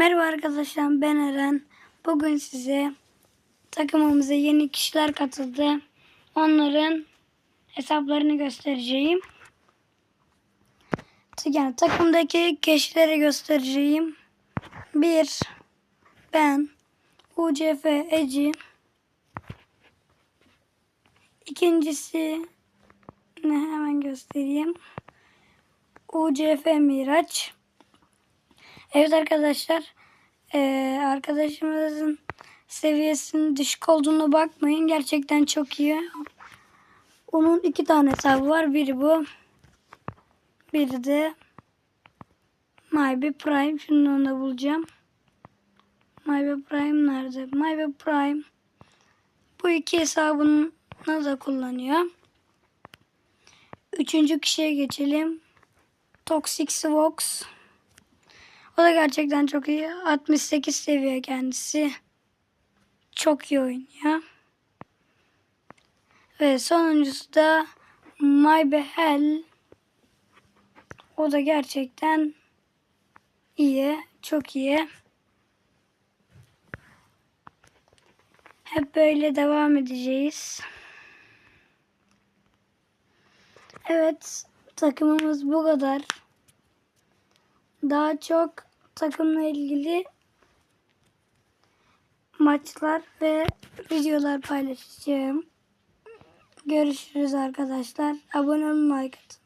Merhaba arkadaşlar ben Eren. Bugün size takımımıza yeni kişiler katıldı. Onların hesaplarını göstereceğim. Yani takımdaki kişileri göstereceğim. Bir ben UCF Eci. İkincisi ne hemen göstereyim. UCF Miraç. Evet arkadaşlar eee, arkadaşımızın seviyesinin düşük olduğunu bakmayın. Gerçekten çok iyi. Onun iki tane hesabı var. Biri bu. Biri de MyBe Prime. Şimdi onu da bulacağım. MyBe Prime nerede? MyBe Prime. Bu iki hesabını da kullanıyor. Üçüncü kişiye geçelim. Toxic Svox. O da gerçekten çok iyi. 68 seviye kendisi. Çok iyi oynuyor. Ve sonuncusu da My Behel. O da gerçekten iyi. Çok iyi. Hep böyle devam edeceğiz. Evet, takımımız bu kadar. Daha çok takımla ilgili maçlar ve videolar paylaşacağım. Görüşürüz arkadaşlar. Abone like atın.